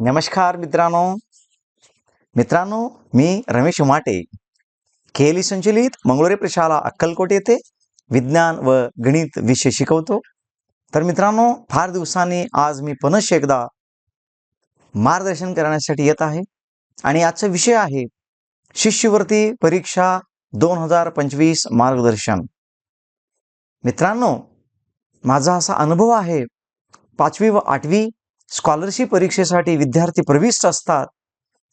नमस्कार मित्रांनो. मित्रांनो मी रमेश उमाटे. केली संचलित मंगळुरे प्रशाला अक्कलकोट येथे विज्ञान व गणित विषय शिकवतो. तर मित्रांनो फार दिवसांनी आज मी पुनश एकदा मार्गदर्शन करण्यासाठी येत आहे. आणि आजचा विषय आहे शिष्यवृत्ती परीक्षा दोन हजार पंचवीस मार्गदर्शन. मित्रांनो माझा असा अनुभव आहे पाचवी व आठवी स्कॉलरशिप परीक्षेसाठी विद्यार्थी प्रविष्ट असतात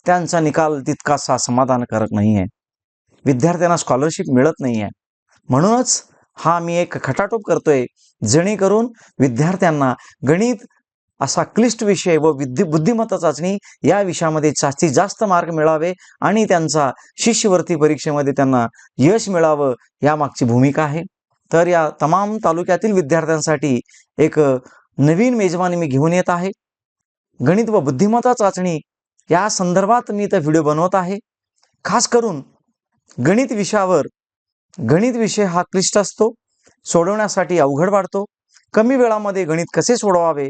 त्यांचा निकाल तितकासा समाधानकारक नाही आहे विद्यार्थ्यांना स्कॉलरशिप मिळत नाही आहे म्हणूनच हा मी एक खटाटोप करतोय जेणेकरून विद्यार्थ्यांना गणित असा क्लिष्ट विषय व विद्यु बुद्धिमत्ता चाचणी या विषयामध्ये जास्तीत जास्त मार्क मिळावे आणि त्यांचा शिष्यवृत्ती परीक्षेमध्ये त्यांना यश मिळावं यामागची भूमिका आहे. तर या तमाम तालुक्यातील विद्यार्थ्यांसाठी एक नवीन मेजवानी मी घेऊन येत आहे. गणित व बुद्धिमत्ता चाचणी या संदर्भात मी तर व्हिडिओ बनवत आहे. खास करून गणित विषयावर गणित विषय हा क्लिष्ट असतो सोडवण्यासाठी अवघड वाढतो. कमी वेळामध्ये गणित कसे सोडवावे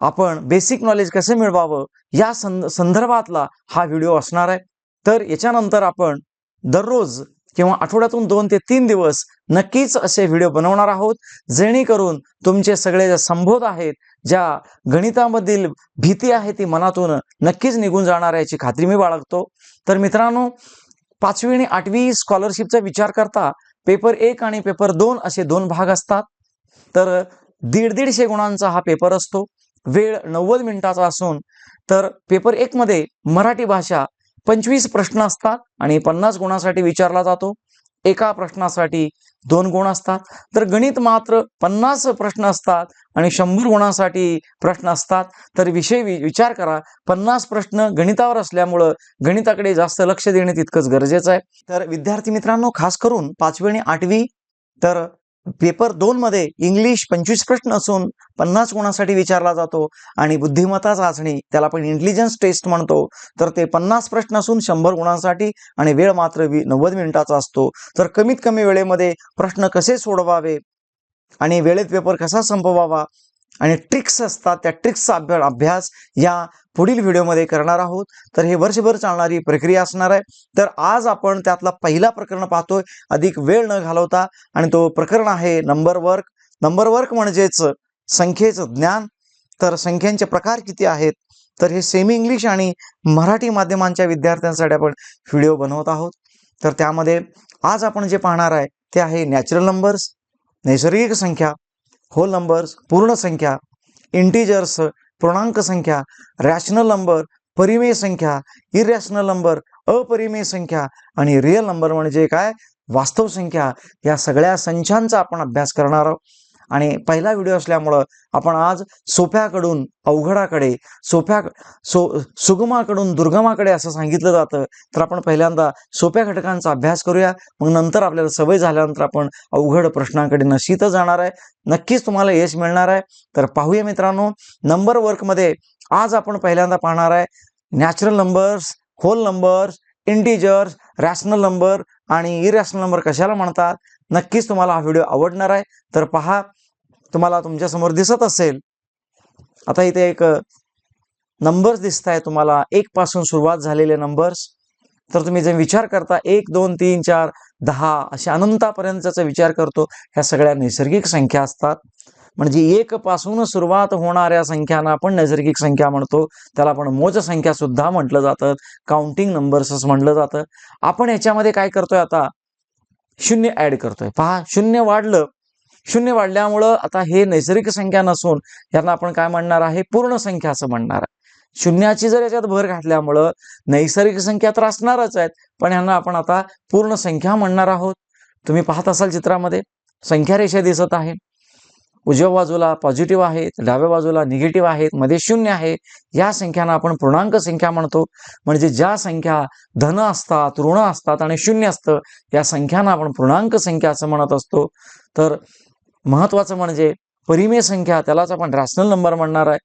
आपण बेसिक नॉलेज कसे मिळवावं या सं संदर्भातला हा व्हिडिओ असणार आहे. तर याच्यानंतर आपण दररोज किंवा आठवड्यातून दोन ते तीन दिवस नक्कीच असे व्हिडिओ बनवणार आहोत जेणेकरून तुमचे सगळे जे संबोध आहेत ज्या गणितामधील भीती आहे ती मनातून नक्कीच निघून जाणार याची खात्री मी बाळगतो. तर मित्रांनो पाचवी आणि आठवी स्कॉलरशिपचा विचार करता पेपर एक आणि पेपर दोन असे दोन भाग असतात. तर दीड दीडशे गुणांचा हा पेपर असतो. वेळ नव्वद मिनिटाचा असून तर पेपर एकमध्ये मराठी भाषा पंचवीस प्रश्न असतात आणि पन्नास गुणासाठी विचारला जातो. एका प्रश्नासाठी दोन गुण असतात. तर गणित मात्र पन्नास प्रश्न असतात आणि शंभर गुणांसाठी प्रश्न असतात. तर विषय विचार करा. पन्नास प्रश्न गणितावर असल्यामुळं गणिताकडे जास्त लक्ष देणे तितकंच गरजेचं आहे. तर विद्यार्थी मित्रांनो खास करून पाचवी आणि आठवी तर पेपर दोन मध्ये इंग्लिश पंचवीस प्रश्न असून पन्नास गुणांसाठी विचारला जातो आणि बुद्धिमत्ता चाचणी त्याला आपण इंटेलिजन्स टेस्ट म्हणतो. तर ते पन्नास प्रश्न असून शंभर गुणांसाठी आणि वेळ मात्र वी नव्वद मिनिटाचा असतो. तर कमीत कमी वेळेमध्ये प्रश्न कसे सोडवावे आणि वेळेत पेपर कसा संपवावा? आणि ट्रिक्स असतात त्या ट्रिक्सचा अभ्या अभ्यास या पुढील व्हिडिओमध्ये करणार आहोत. तर हे वर्षभर चालणारी प्रक्रिया असणार आहे. तर आज आपण त्यातला पहिला प्रकरण पाहतोय. अधिक वेळ न घालवता आणि तो प्रकरण आहे नंबर वर्क नंबर वर्क म्हणजेच संख्येचं ज्ञान. तर संख्यांचे प्रकार किती आहेत? तर हे सेमी इंग्लिश आणि मराठी माध्यमांच्या विद्यार्थ्यांसाठी आपण व्हिडिओ बनवत आहोत. तर त्यामध्ये आज आपण जे पाहणार आहे ते आहे नॅचरल नंबर्स नैसर्गिक संख्या होल नंबर्स पूर्ण संख्या इंटिजर्स पूर्णांक संख्या रॅशनल नंबर परिमेय संख्या इरॅशनल नंबर अपरिमेय संख्या आणि रिअल नंबर म्हणजे काय? वास्तव संख्या. या सगळ्या संख्यांचा आपण अभ्यास करणार आहोत. आणि पहिला व्हिडिओ असल्यामुळं आपण आज सोप्याकडून अवघडाकडे सोप्या सो सुगमाकडून दुर्गमाकडे असं सांगितलं जातं. तर आपण पहिल्यांदा सोप्या घटकांचा अभ्यास करूया. मग नंतर आपल्याला सवय झाल्यानंतर आपण अवघड प्रश्नांकडे नशीतच जाणार आहे. नक्कीच तुम्हाला यश मिळणार आहे. तर पाहूया मित्रांनो नंबर वर्कमध्ये आज आपण पहिल्यांदा पाहणार आहे natural numbers whole numbers integers rational number आणि इरॅशनल नंबर कशाला म्हणतात? नक्कीच तुम्हाला हा व्हिडिओ आवडणार आहे. तर पहा तुम्हाला तुमच्यासमोर दिसत असेल. आता इथे एक नंबर्स दिसत आहे तुम्हाला. एक पासून सुरुवात झालेले नंबर्स तर तुम्ही जे विचार करता एक दोन तीन चार दहा अशा अनंतापर्यंतचा विचार करतो ह्या सगळ्या नैसर्गिक संख्या असतात. म्हणजे एक पासून सुरुवात होणाऱ्या संख्यांना आपण नैसर्गिक संख्या म्हणतो. त्याला आपण मोज संख्या सुद्धा म्हटलं जातं. काउंटिंग नंबर्सच म्हटलं जातं. आपण याच्यामध्ये काय करतोय आता? शून्य ऍड करतोय. पहा शून्य वाढलं. शून्य वाढल्यामुळं आता हे नैसर्गिक संख्या नसून यांना आपण काय म्हणणार आहे? पूर्ण संख्या असं म्हणणार आहे. शून्याची जर याच्यात भर घातल्यामुळं नैसर्गिक संख्या तर असणारच आहेत पण यांना आपण आता पूर्ण संख्या म्हणणार आहोत. तुम्ही पाहत असाल चित्रामध्ये संख्या रेषा दिसत आहे. उजव्या बाजूला पॉझिटिव्ह आहेत डाव्या बाजूला निगेटिव्ह आहेत मध्ये शून्य आहे या संख्यांना आपण पूर्णांक संख्या म्हणतो. म्हणजे ज्या संख्या धन असतात ऋण असतात आणि शून्य असतं या संख्यांना आपण पूर्णांक संख्या असं म्हणत असतो. तर महत्वाचं म्हणजे परिमेय संख्या त्यालाच आपण रॅशनल नंबर म्हणणार आहे.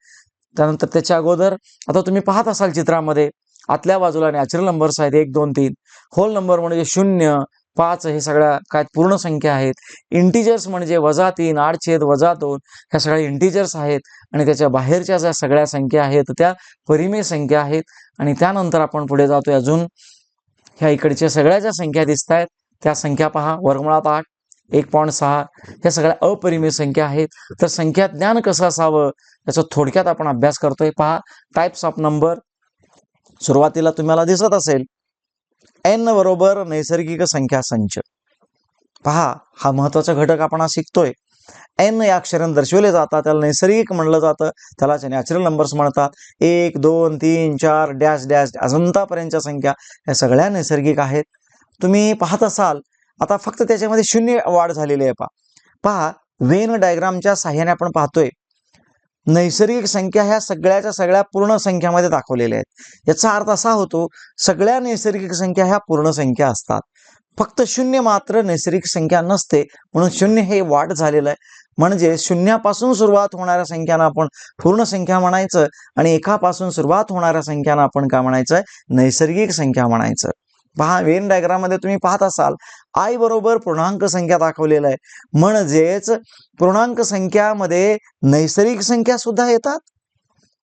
त्यानंतर त्याच्या अगोदर आता तुम्ही पाहत असाल चित्रामध्ये आतल्या बाजूला नॅचरल नंबर्स आहेत एक दोन तीन. होल नंबर म्हणजे शून्य पाच हे सगळ्या काय पूर्ण संख्या आहेत. इंटिजर्स म्हणजे वजा तीन आठ छेद वजा दोन ह्या सगळ्या इंटिजर्स आहेत. आणि त्याच्या बाहेरच्या ज्या सगळ्या संख्या आहेत त्या परिमेय संख्या आहेत. आणि त्यानंतर आपण पुढे जातोय अजून. ह्या इकडच्या सगळ्या ज्या संख्या दिसत आहेत त्या संख्या पहा. वर्गमुळात आठ एक पॉईंट सहा ह्या सगळ्या अपरिमेय संख्या आहेत. तर संख्या ज्ञान कसं असावं याचा थोडक्यात आपण अभ्यास करतोय. पहा टाईप्स ऑफ नंबर सुरुवातीला तुम्हाला दिसत असेल एन बरोबर नैसर्गिक संख्या संच पहा हा महत्त्वाचा घटक आपण शिकतोय. एन या अक्षराने दर्शवले जातात त्याला नैसर्गिक म्हणलं जातं त्याला नॅचरल नंबर्स म्हणतात. एक दोन तीन चार डॅश डॅश अजंतापर्यंतच्या संख्या या सगळ्या नैसर्गिक आहेत. तुम्ही पाहत असाल आता फक्त त्याच्यामध्ये शून्य वाढ झालेली आहे पहा. पहा वेन डायग्रामच्या साह्याने आपण पाहतोय. नैसर्गिक संख्या ह्या सगळ्याच्या सगळ्या पूर्ण संख्यामध्ये दाखवलेल्या आहेत. याचा अर्थ असा होतो सगळ्या नैसर्गिक संख्या ह्या पूर्ण संख्या असतात. फक्त शून्य मात्र नैसर्गिक संख्या नसते म्हणून शून्य हे वाढ झालेलं आहे. म्हणजे शून्यापासून सुरुवात होणाऱ्या संख्यांना आपण पूर्ण संख्या म्हणायचं आणि एकापासून सुरुवात होणाऱ्या संख्यांना आपण काय म्हणायचं? नैसर्गिक संख्या म्हणायचं. पहा वेन डायग्राममध्ये तुम्ही पाहत असाल आय बरोबर पूर्णांक संख्या दाखवलेलं आहे. म्हणजेच पूर्णांक संख्यामध्ये नैसर्गिक संख्या सुद्धा येतात.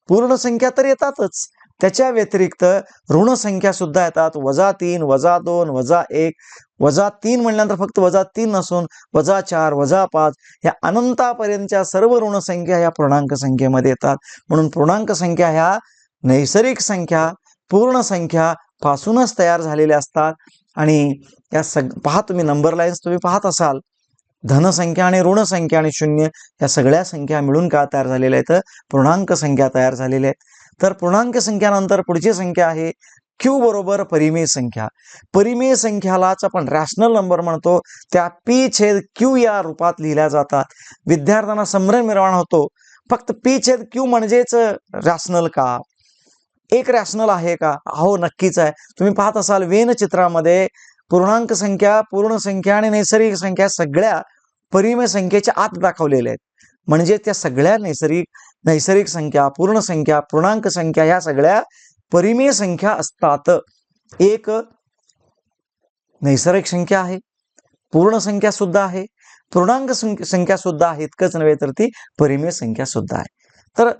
पूर्ण संख्या तर येतातच. त्याच्या व्यतिरिक्त ऋण संख्या सुद्धा येतात. वजा तीन वजा दोन वजा एक वजा तीन म्हणल्यानंतर फक्त वजा तीन नसून वजा चार वजा पाच या अनंतापर्यंतच्या सर्व ऋण संख्या ह्या पूर्णांक संख्येमध्ये येतात. म्हणून पूर्णांक संख्या ह्या नैसर्गिक संख्या पूर्ण संख्या पासूनच तयार झालेले असतात. आणि या सग पहा तुम्ही नंबर लाईन्स तुम्ही पाहत असाल. धनसंख्या आणि ऋण संख्या आणि शून्य या सगळ्या संख्या मिळून का तयार झालेल्या आहेत? पूर्णांक संख्या तयार झालेल्या आहेत. तर पूर्णांक संख्यानंतर पुढची संख्या आहे क्यू बरोबर परिमेय संख्या. परिमेय संख्यालाच आपण रॅशनल नंबर म्हणतो. त्या पी छेद क्यू या रूपात लिहिल्या जातात. विद्यार्थ्यांना संभ्रम निर्माण होतो. फक्त पी छेद क्यू म्हणजेच रॅशनल का? एक रॅशनल आहे का? हो नक्कीच आहे. तुम्ही पाहत असाल वेन चित्रामध्ये पूर्णांक संख्या पूर्ण संख्या आणि नैसर्गिक संख्या सगळ्या परिमेय संख्येच्या आत दाखवलेल्या आहेत. म्हणजे त्या सगळ्या नैसर्गिक नैसर्गिक संख्या पूर्ण संख्या पूर्णांक संख्या ह्या सगळ्या परिमेय संख्या असतात. एक नैसर्गिक संख्या आहे. पूर्ण संख्या सुद्धा आहे. पूर्णांक संख्या सुद्धा आहे. इतकंच नव्हे तर ती परिमेय संख्या सुद्धा आहे. तर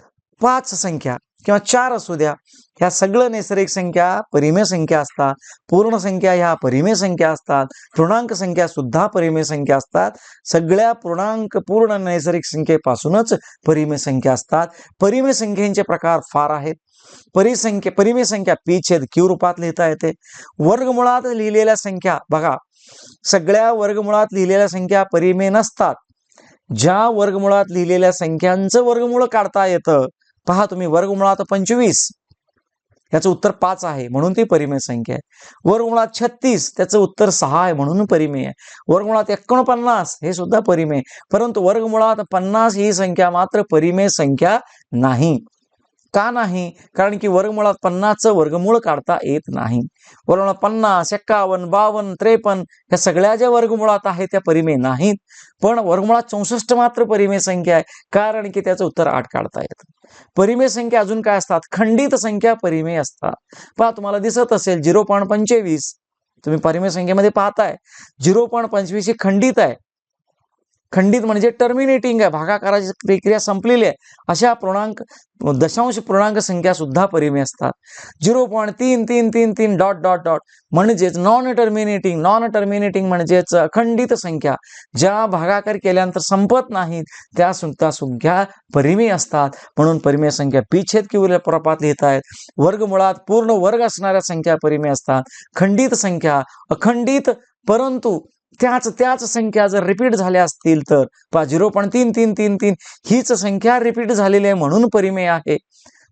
पाच संख्या किंवा चार असू द्या. ह्या सगळं नैसर्गिक संख्या परिमेय संख्या असतात. पूर्ण संख्या ह्या परिमेय संख्या असतात. पूर्णांक संख्या सुद्धा परिमेय संख्या असतात. सगळ्या पूर्णांक पूर्ण नैसर्गिक संख्येपासूनच परिमेय संख्या असतात. परिमेय संख्येचे प्रकार फार आहेत. परिसंख्या परिमेय संख्या पी छेद क्यू रूपात लिहिता येते. वर्गमुळात लिहिलेल्या संख्या बघा. सगळ्या वर्गमुळात लिहिलेल्या संख्या परिमेय नसतात. ज्या वर्गमुळात लिहिलेल्या संख्यांचं वर्गमूळ काढता येतं पहा तुम्ही वर्गमुळात पंचवीस. याचं उत्तर पाच आहे म्हणून ती परिमेय संख्या आहे. वर्गमुळात छत्तीस त्याचं उत्तर सहा आहे म्हणून परिमेय आहे. वर्गमुळात एकोणपन्नास हे सुद्धा परिमेय परंतु वर्गमुळात पन्नास ही संख्या मात्र परिमेय संख्या नाही. का नाही? कारण की वर्गमुळात पन्नासचं वर्गमूळ काढता येत नाही. वर्गमुळात पन्नास एक्कावन्न बावन्न त्रेपन्न ह्या सगळ्या ज्या वर्गमुळात आहेत त्या परिमेय नाहीत. पण वर्गमुळात चौसष्ट मात्र परिमेय संख्या आहे कारण की त्याचं उत्तर आठ काढता येतं. परिमेय संख्या अजून काय असतात? खंडित संख्या परिमेय असतात. पहा तुम्हाला दिसत असेल झिरो पॉईंट पंचवीस तुम्ही परिमेय संख्येमध्ये पाहताय. झिरो पॉईंट पंचवीस ही खंडित आहे. खंडित म्हणजे टर्मिनेटिंग आहे. भागाकाराची प्रक्रिया संपलेली आहे. अशा पूर्णांक दशांश पूर्णांक संख्या सुद्धा परिमी असतात. झिरो पॉईंट तीन तीन तीन तीन डॉट डॉट डॉट. म्हणजेच नॉन टर्मिनेटिंग नॉन टर्मिनेटिंग म्हणजेच अखंडित संख्या. ज्या भागाकार केल्यानंतर संपत नाहीत त्या सुद्धा संख्या परिमी असतात. म्हणून परिमेय संख्या पिछेद किंवा प्रपात लिहित आहेत. वर्गमुळात पूर्ण वर्ग असणाऱ्या संख्या परिमेय असतात. खंडित संख्या अखंडित परंतु त्याच त्याच संख्या जर रिपीट झाल्या असतील तर पा झिरो पॉईंट तीन तीन तीन तीन हीच संख्या रिपीट झालेली आहे म्हणून परिमेय आहे.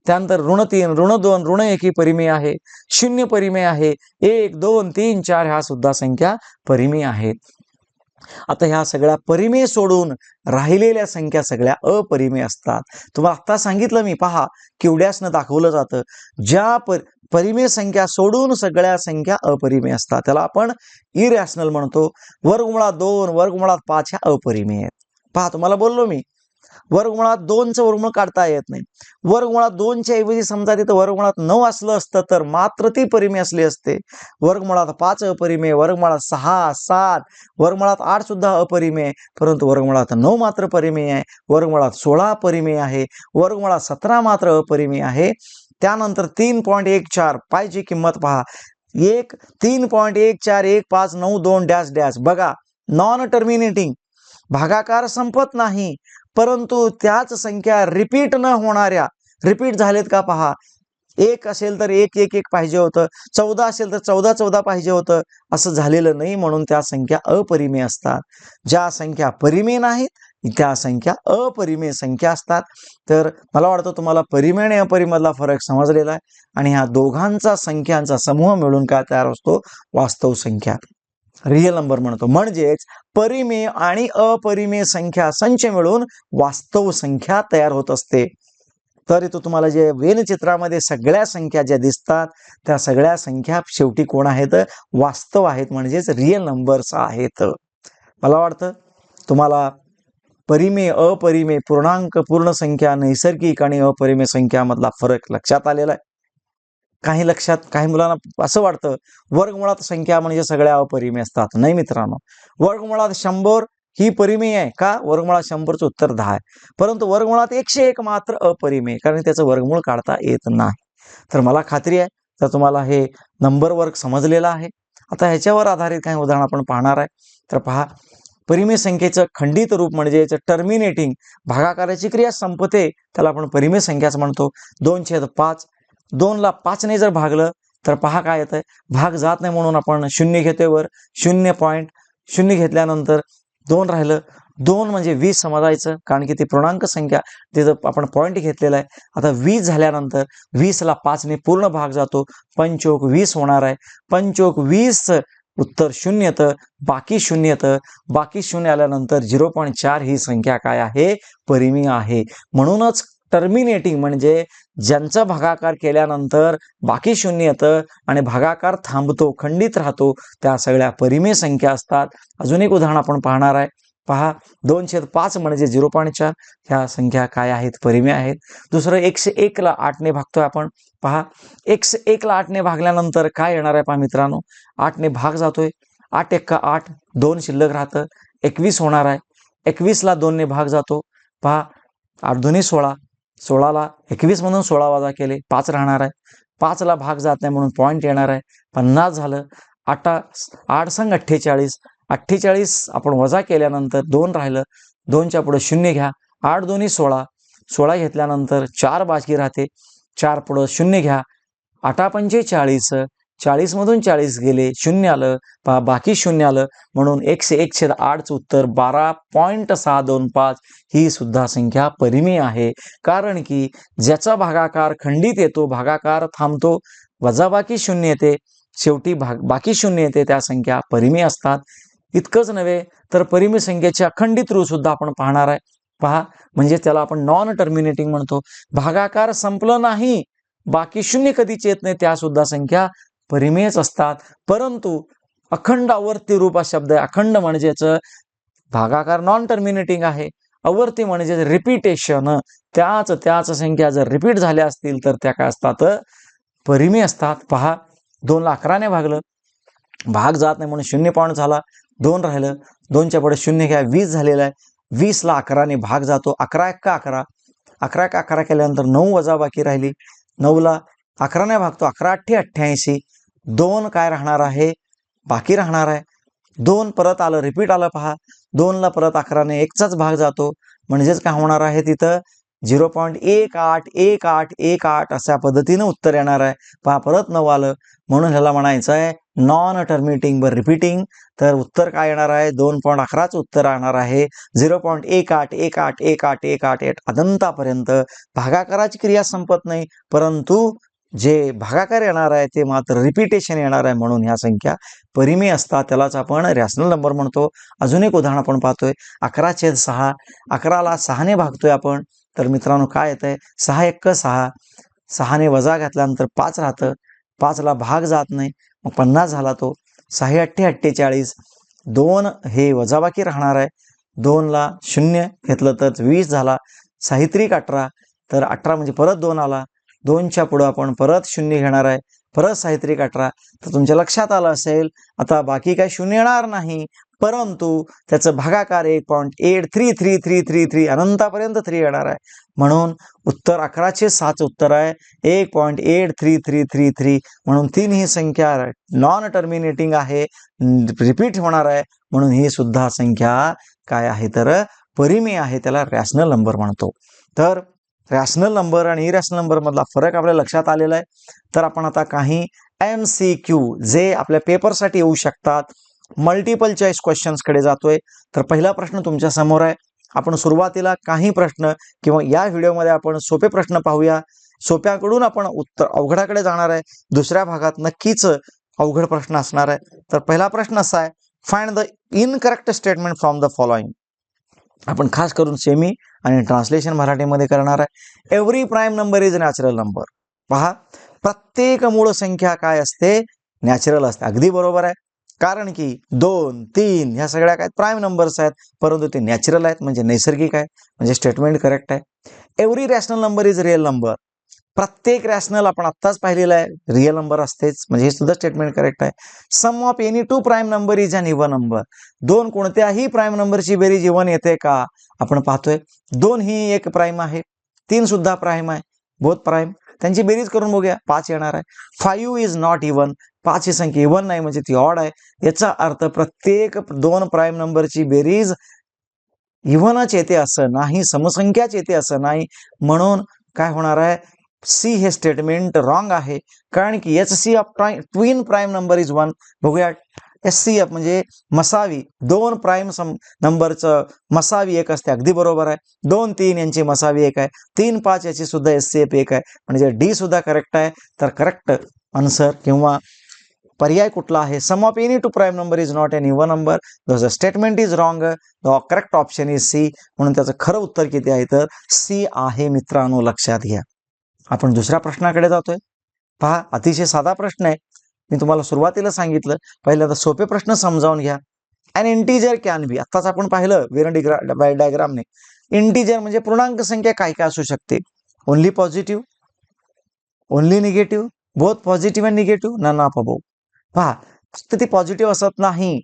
त्यानंतर ऋण तीन ऋण दोन ऋण एक ही परिमेय आहे. शून्य परिमेय आहे. एक दोन तीन चार ह्या सुद्धा संख्या परिमेय आहेत. आता ह्या सगळ्या परिमेय सोडून राहिलेल्या संख्या सगळ्या अपरिमेय असतात. तुम्हाला आता सांगितलं मी पहा किवड्यासनं दाखवलं जातं. ज्या पर परिमेय संख्या सोडून सगळ्या संख्या अपरिमेय असतात. त्याला आपण इरॅशनल म्हणतो. वर्गमुळात दोन वर्गमुळात पाच ह्या अपरिमेय आहेत. पहा तुम्हाला बोललो मी. वर्गमुळात दोनचं वर्गमुळ काढता येत नाही. वर्गमुळात दोनच्या ऐवजी समजा तिथं वर्गमुळात नऊ असलं असतं तर मात्र ती परिमेय असली असते. वर्गमुळात पाच अपरिमेय वर्गमुळात सहा सात वर्गमुळात आठ सुद्धा अपरिमेय परंतु वर्गमुळात नऊ मात्र परिमेय आहे. वर्गमुळात सोळा परिमेय आहे. वर्गमुळात सतरा मात्र अपरिमेय आहे. त्यानंतर तीन पॉईंट एक चार. पायची किंमत पहा. एक तीन पॉईंट एक चार एक पाच नऊ दोन डॅश डॅश. बघा नॉन टर्मिनेटिंग भागाकार संपत नाही परंतु त्याच संख्या रिपीट न होणाऱ्या रिपीट झालेत का पहा. एक असेल तर एक एक एक पाहिजे होतं. चौदा असेल तर चौदा चौदा पाहिजे होतं. असं झालेलं नाही म्हणून त्या संख्या अपरिमेय असतात. ज्या संख्या परिमेय नाहीत त्या संख्या अपरिमेय संख्या असतात. तर मला वाटतं तुम्हाला परिमेय आणि अपरिमधला फरक समजलेला आहे. आणि ह्या दोघांचा संख्यांचा समूह मिळून काय तयार असतो? वास्तव संख्या. रिअल नंबर म्हणतो. म्हणजेच परिमेय आणि अपरिमेय संख्या संच मिळून वास्तव संख्या तयार होत असते. तर इथं तुम्हाला जे वेन चित्रामध्ये सगळ्या संख्या ज्या दिसतात त्या सगळ्या संख्या शेवटी कोण आहेत? वास्तव आहेत. म्हणजेच रिअल नंबर्स आहेत. मला वाटतं तुम्हाला परिमेय अपरिमेय पूर्णांक पूर्ण संख्या नैसर्गिक आणि अपरिमेय संख्यामधला फरक लक्षात आलेला आहे. काही लक्षात काही मुलांना असं वाटतं वर्गमुळात संख्या म्हणजे सगळ्या अपरिमेय असतात. नाही मित्रांनो वर्गमुळात शंभर ही परिमेय आहे का? वर्गमुळात शंभरचं उत्तर दहा आहे. परंतु वर्गमुळात एकशे एक मात्र अपरिमेय कारण त्याचं वर्गमूळ काढता येत नाही. तर मला खात्री आहे तर तुम्हाला हे नंबर वर्ग समजलेला आहे. आता ह्याच्यावर आधारित काही उदाहरण आपण पाहणार आहे. तर पहा परिमेय संख्येचं खंडित रूप म्हणजे टर्मिनेटिंग भागाकाराची क्रिया संपते त्याला आपण परिमेय संख्याच म्हणतो. दोन छेद पाच. दोनला पाचने जर भागलं तर पहा काय येतं भाग जात नाही म्हणून आपण शून्य घेतोय वर. शून्य पॉईंट शून्य घेतल्यानंतर दोन राहिलं. दोन म्हणजे वीस समजायचं कारण की ती पूर्णांक संख्या तिथं आपण पॉईंट घेतलेला आहे आता वीस झाल्यानंतर वीसला पाचने पूर्ण भाग जातो. पंचोक वीस होणार आहे. पंचोक वीस उत्तर शून्य येतं बाकी शून्य येतं. बाकी शून्य आल्यानंतर झिरो पॉईंट चार ही संख्या काय आहे? परिमी आहे. म्हणूनच टर्मिनेटिंग म्हणजे ज्यांचा भागाकार केल्यानंतर बाकी शून्य येतं आणि भागाकार थांबतो खंडित राहतो त्या सगळ्या परिमेय संख्या असतात. अजून एक उदाहरण आपण पाहणार आहे. पहा दोन छेद पाच म्हणजे झिरो पॉईंट चार ह्या संख्या काय आहेत परिमे आहेत. दुसरं एकशे एकला आठने भागतोय आपण. पहा एकशे एकला आठने भागल्यानंतर काय येणार आहे पहा मित्रांनो? आठने भाग जातोय. आठ एक्का आठ? दोन शिल्लक राहतं. एकवीस होणार आहे. एकवीसला दोनने भाग जातो. पहा आठ दोन्ही सोळा. सोळाला एकवीस म्हणून सोळा वाजा केले पाच राहणार आहे. पाचला भाग जात नाही म्हणून पॉईंट येणार आहे. पन्नास झालं. आठा आठ संग अठ्ठेचाळीस. अठ्ठेचाळीस आपण वजा केल्यानंतर दोन राहिलं दोनच्या पुढे शून्य घ्या आठ दोन्ही सोळा. सोळा घेतल्यानंतर चार बाकी राहते चार पुढं शून्य घ्या. आठा चाळीस चाळीसमधून चाळीस गेले शून्य आलं पहा बाकी शून्य आलं म्हणून एकशे एक छेद आठचं उत्तर बारा पॉईंट सहा दोन पाच ही सुद्धा संख्या परिमेय आहे. कारण की ज्याचा भागाकार खंडित येतो भागाकार थांबतो वजाबाकी शून्य येते शेवटी भाग बाकी शून्य येते त्या संख्या परिमेय असतात. इतकंच नव्हे तर परिमेय संख्येचे अखंडित रूप सुद्धा आपण पाहणार आहे. पहा म्हणजे त्याला आपण नॉन टर्मिनेटिंग म्हणतो. भागाकार संपलं नाही बाकी शून्य कधीच येत नाही त्या सुद्धा संख्या परिमेयच असतात. परंतु अखंड अवर्ती रूप हा शब्द आहे. अखंड म्हणजेच भागाकार नॉन टर्मिनेटिंग आहे. अवर्ती म्हणजे रिपीटेशन त्याच त्याच संख्या जर रिपीट झाल्या असतील तर त्या काय असतात? परिमेय असतात. पहा दोनला अकराने भागलं. भाग जात नाही म्हणून शून्य पॉईंट झाला. दोन राहिलं. दोनच्या पुढे शून्य घ्या वीस झालेलं आहे. वीसला अकराने भाग जातो. अकरा एक्का अकरा? अकरा एक अकरा केल्यानंतर नऊ वजा बाकी राहिली. नऊला अकराने भागतो. अकरा अठ्ठे अठ्ठ्याऐंशी. दोन काय राहणार आहे? बाकी राहणार आहे. दोन परत आलं रिपीट आलं पहा. दोनला परत अकराने एकचाच भाग जातो. म्हणजेच काय होणार आहे तिथं? झिरो पॉईंट एक आठ एक आठ एक आठ अशा पद्धतीनं उत्तर येणार आहे. पहा परत नऊ आलं. म्हणून ह्याला म्हणायचं आहे नॉन टर्मिटिंग बर रिपीटिंग तर उत्तर काय येणार आहे? दोन पॉईंट अकराच उत्तर राहणार आहे. झिरो पॉईंट एक आठ एक आठ एक आठ एक आठ एक अनंतापर्यंत भागाकाराची क्रिया संपत नाही. परंतु जे भागाकार येणार आहे ते मात्र रिपिटेशन येणार आहे म्हणून ह्या संख्या परिमेय असतात. त्यालाच आपण रॅशनल नंबर म्हणतो. अजून एक उदाहरण आपण पाहतोय. अकरा छेद सहा. अकराला सहाने भागतोय आपण. तर मित्रांनो काय येत आहे सहा एक्क सहा. सहाने वजा घातल्यानंतर पाच राहतं. पाचला भाग जात नाही. मग पन्नास झाला तो. सहा अठ्ठे अठ्ठेचाळीस. दोन हे वजाबाकी राहणार आहे. दोनला शून्य घेतलं तर वीस झाला. साहित्रिक अठरा. तर अठरा म्हणजे परत दोन आला. दोनच्या पुढं आपण परत शून्य घेणार आहे. परत साहित्रिक अठरा. तर तुमच्या लक्षात आलं असेल आता बाकी काय शून्य येणार नाही. परंतु त्याचं भागाकार एक point eight three three three three three अनंतापर्यंत three येणार आहे. म्हणून उत्तर अकराचे सात उत्तर आहे. एक point eight three three three three म्हणून तीन ही संख्या नॉन टर्मिनेटिंग आहे. रिपीट होणार आहे. म्हणून ही सुद्धा संख्या काय आहे तर परिमेय आहे. त्याला रॅशनल नंबर म्हणतो. तर रॅशनल नंबर आणि इरॅशनल नंबर मधला फरक आपल्या लक्षात आलेला आहे. तर आपण आता काही एम सी क्यू जे आपल्या पेपरसाठी येऊ शकतात. मल्टिपल चॉईस क्वेश्चन्सकडे जातोय. तर पहिला प्रश्न तुमच्यासमोर आहे. आपण सुरुवातीला काही प्रश्न किंवा या व्हिडिओमध्ये आपण सोपे प्रश्न पाहूया. सोप्याकडून आपण उत्तर अवघडाकडे जाणार आहे. दुसऱ्या भागात नक्कीच अवघड प्रश्न असणार आहे. तर पहिला प्रश्न असा आहे. Find the incorrect statement from the following आपण खास करून सेमी आणि ट्रान्सलेशन मराठीमध्ये करणार आहे. Every prime number is natural number पहा. प्रत्येक मूळ संख्या काय असते? नॅचरल असते. अगदी बरोबर आहे. कारण की दोन तीन ह्या सगळ्या काय प्राईम नंबर्स आहेत परंतु ते नॅचरल आहेत म्हणजे नैसर्गिक आहे म्हणजे स्टेटमेंट करेक्ट आहे. Every rational number is real number प्रत्येक रॅशनल आपण आत्ताच पाहिलेलं आहे रिअल नंबर असतेच म्हणजे हे सुद्धा स्टेटमेंट करेक्ट आहे. Sum of any two prime number is an even number दोन कोणत्याही प्राईम नंबरची बेरीज इव्हन येते का? आपण पाहतोय. दोन ही एक प्राईम आहे तीन सुद्धा प्राईम आहे बोथ प्राईम त्यांची बेरीज करून बघूया पाच येणार आहे. फाईव्ह इज नॉट इव्हन पाच ही संख्या इव्हन नाही म्हणजे ती ऑड आहे. याचा अर्थ प्रत्येक दोन प्राईम नंबरची बेरीज इव्हनच येते असं नाही समसंख्याच येते असं नाही. म्हणून काय होणार आहे? सी हे स्टेटमेंट रॉंग आहे. कारण की H C of prime twin prime number is one बघूया. एस सी एफ म्हणजे मसावी. दोन प्राईम सम नंबरचं मसावी एक असते. अगदी बरोबर आहे. दोन तीन यांची मसावी एक आहे. तीन पाच याची सुद्धा एस सी एफ एक आहे. म्हणजे डी सुद्धा करेक्ट आहे. तर करेक्ट आन्सर किंवा पर्याय कुठला आहे? Sum of any two prime number is not an even number the statement is wrong the correct option is C म्हणून त्याचं खरं उत्तर किती आहे? तर सी आहे मित्रांनो लक्षात घ्या. आपण दुसऱ्या प्रश्नाकडे जातोय. पहा अतिशय साधा प्रश्न आहे. मी तुम्हाला सुरुवातीला सांगितलं. पहिल्यांदा सोपे प्रश्न समजावून घ्या. अँड इंटीजर कॅन बी आत्ताच आपण पाहिलं विरंडिग्रा डायग्रामने इंटीजर म्हणजे पूर्णांक संख्या काय काय असू शकते? Only positive only negative both positive and negative ना ना पबो पहा फक्त ती पॉझिटिव्ह असत नाही.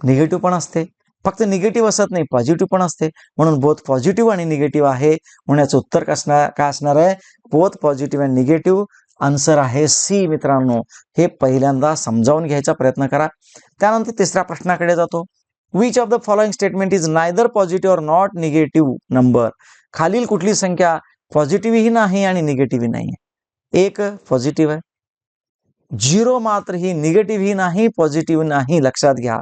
निगेटिव्ह पण असते. फक्त निगेटिव्ह असत नाही पॉझिटिव्ह पण असते. म्हणून बोथ पॉझिटिव्ह आणि निगेटिव्ह आहे. म्हणून याचं उत्तर कसणार काय असणार आहे? Both positive and negative answer आहे सी मित्रांनो. हे पहिल्यांदा समजावून घ्यायचा प्रयत्न करा. त्यानंतर तिसऱ्या प्रश्नाकडे जातो. Which of the following statement is neither positive or not negative number खालील कुठली संख्या पॉझिटिव्हही नाही आणि निगेटिव्ह नाही आहे एक पॉझिटिव्ह आहे. झिरो मात्र ही निगेटिव्ह ही नाही पॉझिटिव्ह नाही लक्षात घ्या.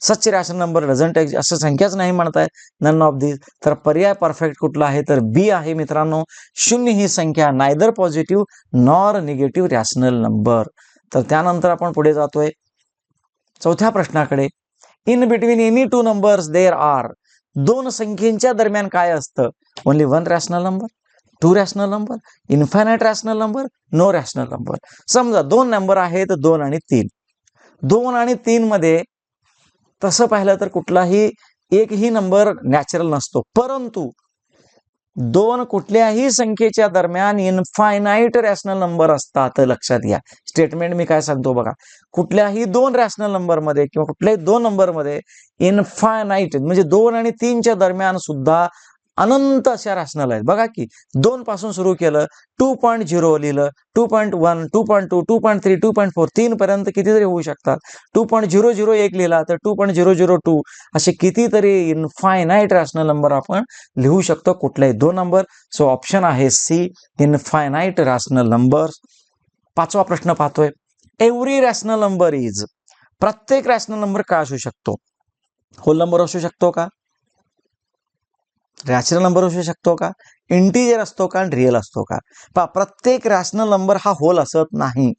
सच रॅशन नंबर डझंट असं संख्याच नाही म्हणताय. नन ऑफ दिस तर पर्याय परफेक्ट कुठला आहे? तर बी आहे मित्रांनो. शून्य ही संख्या neither positive nor negative rational number तर त्यानंतर आपण पुढे जातोय. चौथ्या प्रश्नाकडे. In between any two numbers there are दोन संख्येच्या दरम्यान काय असतं? Only one rational number two rational number infinite rational number no rational number समजा दोन नंबर आहेत दोन आणि तीन. दोन आणि तीन मध्ये तसं पाहिलं तर कुठलाही एकही नंबर नॅचरल नसतो. परंतु दोन कुठल्याही संख्येच्या दरम्यान इनफायनाईट रॅशनल नंबर असतात लक्षात घ्या. स्टेटमेंट मी काय सांगतो बघा. कुठल्याही दोन रॅशनल नंबरमध्ये किंवा कुठल्याही दोन नंबरमध्ये इनफायनाईट म्हणजे दोन आणि तीनच्या दरम्यान सुद्धा अनंत अशा रॅशनल आहेत. बघा की दोन पासून सुरू केलं टू पॉईंट झिरो लिहिलं two point one two point two two point three two point four तीन पर्यंत कितीतरी होऊ शकतात. टू पॉईंट झिरो झिरो एक लिहिला तर two point zero zero two असे कितीतरी इनफायनाईट रॅशनल नंबर आपण लिहू शकतो कुठलाही दोन नंबर सो ऑप्शन आहे सी इनफायनाईट रॅशनल नंबर पाचवा प्रश्न पाहतोय. एव्हरी रॅशनल नंबर इज प्रत्येक रॅशनल नंबर काय असू शकतो? होल नंबर असू शकतो का? रॅशनल नंबर असू शकतो का? इंटिजर असतो का? आणि रिअल असतो का? पा प्रत्येक रॅशनल नंबर हा होल असत नाही.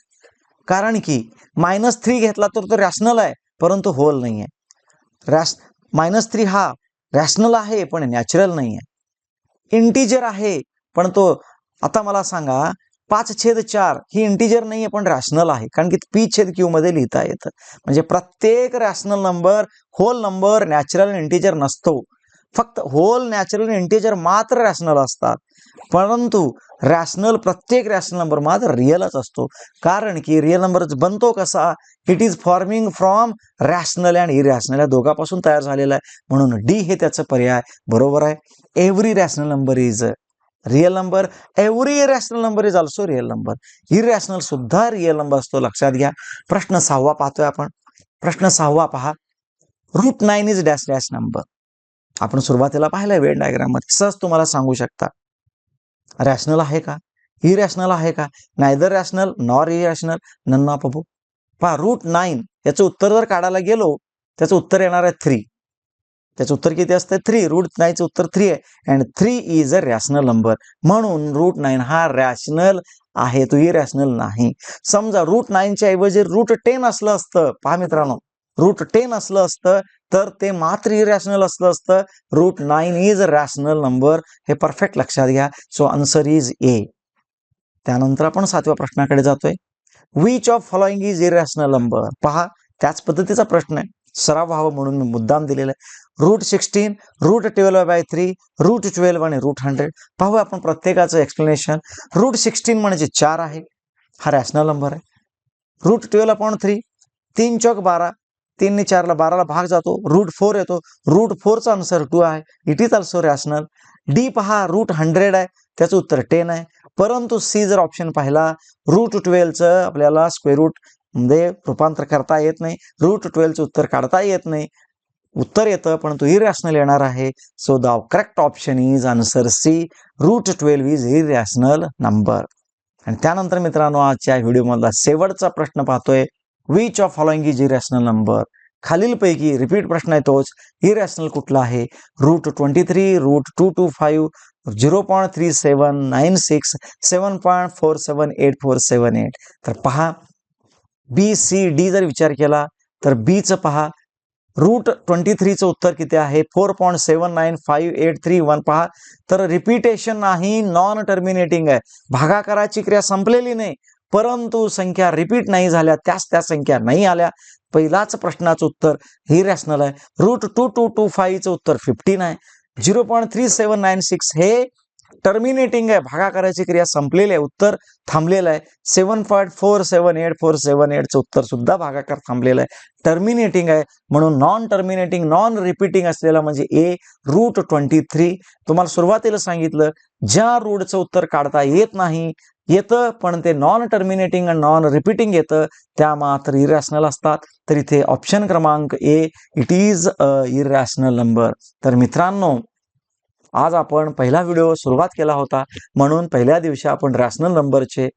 कारण की मायनस थ्री घेतला तर तो रॅशनल आहे परंतु होल नाही आहे रॅश मायनस थ्री हा रॅशनल आहे पण नॅचरल नाही आहे इंटिजर आहे पण तो आता मला सांगा पाच छेद चार ही इंटिजर नाही आहे पण रॅशनल आहे. कारण की पी छेद क्यू मध्ये लिहिता येतं. म्हणजे प्रत्येक rational number whole number natural integer नसतो. फक्त होल नॅचरल इंटेजर मात्र रॅशनल असतात. परंतु रॅशनल प्रत्येक रॅशनल नंबर मात्र रिअलच असतो. कारण की रिअल नंबर बनतो कसा? It is forming from rational and irrational या दोघापासून तयार झालेला आहे. म्हणून डी हे त्याचं पर्याय बरोबर आहे. Every rational number is real number every irrational number is also real number irrational सुद्धा रिअल नंबर असतो. लक्षात घ्या. प्रश्न सहावा पाहतोय आपण. प्रश्न सहावा पहा. Root nine is dash dash number आपण सुरुवातीला पाहिलं वेळ डायग्राममध्ये सहज तुम्हाला सांगू शकता. रॅशनल आहे का? इरॅशनल आहे का? नायदर रॅशनल नॉर इरॅशनल नन्ना पबू पहा रूट नाईन याचं उत्तर जर काढायला गेलो त्याचं उत्तर येणार आहे थ्री त्याचं उत्तर किती असतं थ्री रूट नाईनचं उत्तर थ्री आहे. And three is a rational number म्हणून रूट नाईन हा रॅशनल आहे तो इरॅशनल नाही. समजा रूट नाईनच्या ऐवजी रूट टेन असलं असतं. पहा मित्रांनो. रूट टेन असलं असतं तर ते मात्र इरॅशनल असलं असतं. Root nine is rational number हे परफेक्ट लक्षात घ्या. सो आन्सर इज ए त्यानंतर आपण सातव्या प्रश्नाकडे जातोय. Which of following is irrational number पहा त्याच पद्धतीचा प्रश्न आहे. सराव व्हावं म्हणून मी मुद्दाम दिलेला आहे. Root sixteen root twelve by three root twelve आणि रूट हंड्रेड पाहू आपण प्रत्येकाचं एक्सप्लेनेशन रूट सिक्स्टीन म्हणजे चार आहे. हा रॅशनल नंबर आहे. रूट ट्वेल्व अपॉन थ्री तीन चौक बारा तीनने चारला बाराला भाग जातो. रूट फोर येतो. रूट फोरचा आन्सर टू आहे. It is also rational D पहा रूट हंड्रेड आहे. त्याचं उत्तर टेन आहे. परंतु सी जर ऑप्शन पाहिला रूट ट्वेल्वचं आपल्याला स्क्वेअर रूटमध्ये रूपांतर करता येत नाही. रूट ट्वेल्वचं उत्तर काढता येत नाही. उत्तर येतं परंतु इरॅशनल येणार आहे. So the correct option is answer C root twelve is irrational number आणि त्यानंतर मित्रांनो आजच्या व्हिडिओमधला शेवटचा प्रश्न पाहतोय. Which of following is irrational number खालीलपैकी रिपीट प्रश्न आहे तोच. इरॅशनल कुठला आहे? Root twenty three root two two five zero point three seven nine six seven point four seven eight four seven eight तर पहा बी सी डी जर विचार केला तर बीचं पहा. रूट ट्वेंटी थ्रीचं उत्तर किती आहे? Four point seven nine five eight three one पहा तर रिपीटेशन नाही नॉन टर्मिनेटिंग आहे. भागाकाराची क्रिया संपलेली नाही. परंतु संख्या रिपीट नाही झाल्या त्याच त्या संख्या नाही आल्या. पहिलाच प्रश्नाचं उत्तर ही रॅशनल आहे. रूट टू टू टू फाईव्हचं उत्तर फिफ्टीन आहे zero point three seven nine six हे टर्मिनेटिंग आहे भागाकाराची क्रिया संपलेली आहे उत्तर थांबलेलं आहे. Seven point four seven eight four seven एटचं उत्तर सुद्धा भागाकार थांबलेलं आहे. टर्मिनेटिंग आहे म्हणून नॉन टर्मिनेटिंग नॉन रिपीटिंग असलेला म्हणजे ए रूट ट्वेंटी थ्री तुम्हाला सुरुवातीला सांगितलं ज्या रूटचं उत्तर काढता येत नाही येतं पण ते नॉन टर्मिनेटिंग आणि नॉन रिपीटिंग येतं त्या मात्र इरॅशनल असतात. तर इथे ऑप्शन क्रमांक A it is a irrational number तर मित्रांनो आज आपण पहिला व्हिडिओ सुरुवात केला होता. म्हणून पहिल्या दिवशी आपण रॅशनल नंबरचे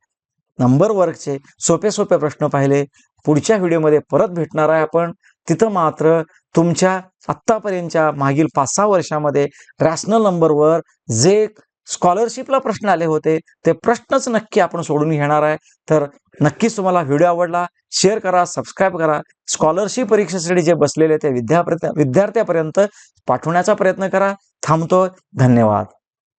नंबर वर्कचे सोपे सोपे प्रश्न पाहिले. पुढच्या व्हिडिओमध्ये परत भेटणार आहे आपण. तिथं मात्र तुमच्या आत्तापर्यंतच्या मागील पाच सहा वर्षामध्ये रॅशनल नंबरवर जे स्कॉलरशिपला प्रश्न आले होते ते प्रश्नच नक्की आपण सोडून घेणार आहे. तर नक्कीच तुम्हाला व्हिडिओ आवडला शेअर करा सबस्क्राईब करा. स्कॉलरशिप परीक्षेसाठी जे बसलेले ते विद्यार्थ्या विद्यार्थ्यापर्यंत पाठवण्याचा प्रयत्न करा. थांबतो. धन्यवाद.